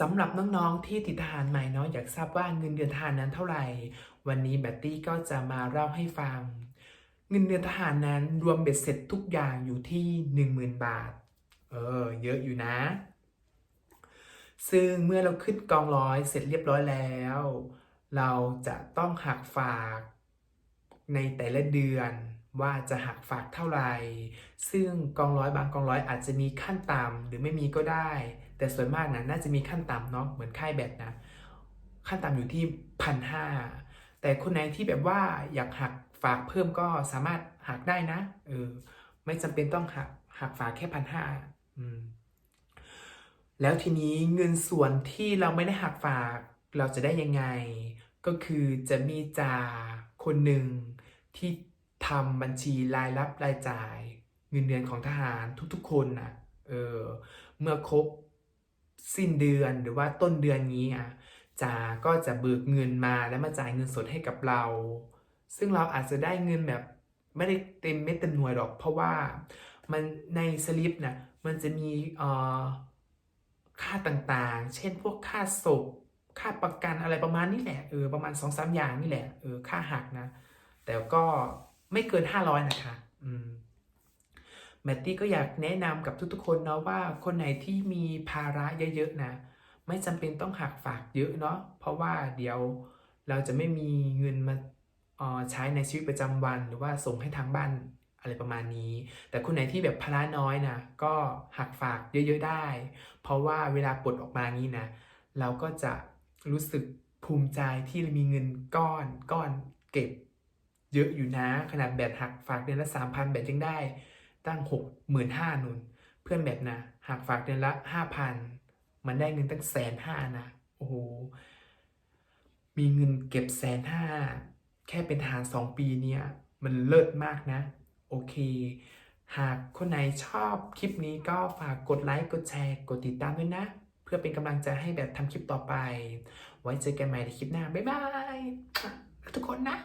สำหรับน้องๆที่ติดทหารใหม่เนาะอยากทราบว่าเงินเดือนทหารนั้นเท่าไหร่ วันนี้แบตตี้ก็จะมาเล่าให้ฟัง เงินเดือนทหารนั้นรวมเบ็ดเสร็จทุกอย่างอยู่ที่ 10,000 บาท เออ เยอะอยู่นะ ซึ่งเมื่อเราขึ้นกองร้อยเสร็จเรียบร้อยแล้ว เราจะต้องหักฝากในแต่ละเดือน ว่าจะหักฝากเท่าไหร่ ซึ่งกองร้อยบางกองร้อยอาจจะมีขั้นต่ำหรือไม่มีก็ได้ แต่ส่วนมากนะน่าจะมีขั้นต่ำเนาะเหมือนค่ายแบตนะ ขั้นต่ำอยู่ที่พันห้าแต่คนไหนที่แบบว่าอยากหักฝากเพิ่มก็สามารถหักได้นะ เออ ไม่จำเป็นต้องหักหักฝากแค่พันห้าอืมแล้วทีนี้เงินส่วนที่เราไม่ได้หักฝากเราจะได้ยังไง ก็คือจะมีจ่าคนหนึ่งที่ ทำบัญชีรายรับรายจ่าย เงินเดือนของทหารทุกๆ คนนะเออเมื่อครบสิ้นเดือนหรือว่าต้นเดือนนี้อะจ่าก็จะเบิกเงินมาแล้วมาจ่ายเงินสดให้กับเรา ซึ่งเราอาจจะได้เงินแบบไม่ได้เต็มเม็ดเต็มหน่วยหรอก เพราะว่ามันในสลิปนะมันจะมีออค่าต่างๆ เช่นพวกค่าศพ ค่าประกันอะไรประมาณนี้แหละ เออ ประมาณสองสามอย่างนี่แหละ เออ ค่าหักนะ แต่ก็ ไม่เกินห้าร้อยนะคะอืมแมตตี้ก็อยากแนะนำกับทุกๆคนเนาะว่าคนไหนที่มีภาระเยอะๆนะ ไม่จำเป็นต้องหักฝากเยอะเนาะเพราะว่าเดี๋ยวเราจะไม่มีเงินมาอ่อใช้ในชีวิตประจำวัน หรือว่าส่งให้ทางบ้านอะไรประมาณนี้ แต่คนไหนที่แบบภาระน้อยนะก็หักฝากเยอะๆได้ เพราะว่าเวลาปลดออกมานี้นะ เราก็จะรู้สึกภูมิใจที่มีเงินก้อนก้อนเก็บ เยอะอยู่นะขนาดแบตหักฝากเดือนละสามพันแบตยังได้ ตั้งหกหมื่นห้านุนเพื่อนแบตนะหักฝากเดือนละห้าพันมันได้เงินตั้งแสนห้านะโอ้โหมีเงินเก็บแสนห้าแค่เป็นทหารสองปีเนี่ยมันเลิศมากนะ โอเค หากคนไหนชอบคลิปนี้ก็ฝากกดไลค์กดแชร์กดติดตามด้วยนะ เพื่อเป็นกำลังใจให้แบบทำคลิปต่อไป ไว้เจอกันใหม่ในคลิปหน้า บ๊ายบาย ทุกคนนะ